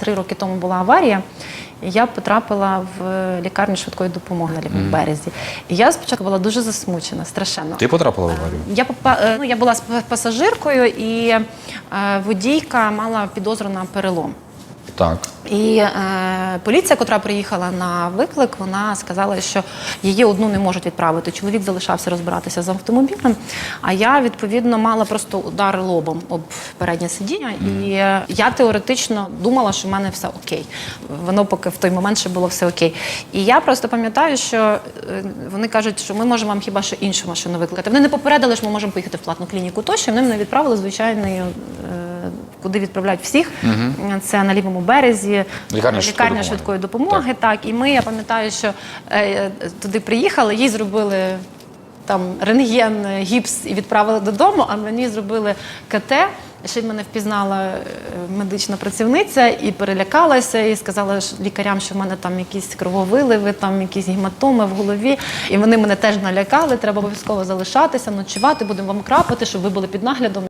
три роки тому була аварія. І я потрапила в лікарню швидкої допомоги на лівому березі. І я спочатку була дуже засмучена, страшенно. Ти потрапила в аварію? Я попа- е, ну, я була пасажиркою, і е, водійка мала підозру на перелом. Так. І е, поліція, котра приїхала на виклик, вона сказала, що її одну не можуть відправити. Чоловік залишався розбиратися з автомобілем. А я відповідно мала просто удар лобом об переднє сидіння. І е, я теоретично думала, що в мене все окей. Воно поки в той момент ще було все окей. І я просто пам'ятаю, що е, вони кажуть, що ми можемо вам хіба що іншу машину викликати. Вони не попередили, що ми можемо поїхати в платну клініку тощо. Вони мене відправили звичайною. е, Куди відправляють всіх, це на лівому березі, Лікарня допомоги. швидкої допомоги. Так. і ми, я пам'ятаю, що е, туди приїхали, їй зробили там рентген, е, гіпс і відправили додому, а мені зробили КТ. Ще й мене впізнала е, медична працівниця і перелякалася, і сказала лікарям, що в мене там якісь крововиливи, там якісь гематоми в голові. І вони мене теж налякали. Треба обов'язково залишатися, ночувати, будемо вам крапати, щоб ви були під наглядом.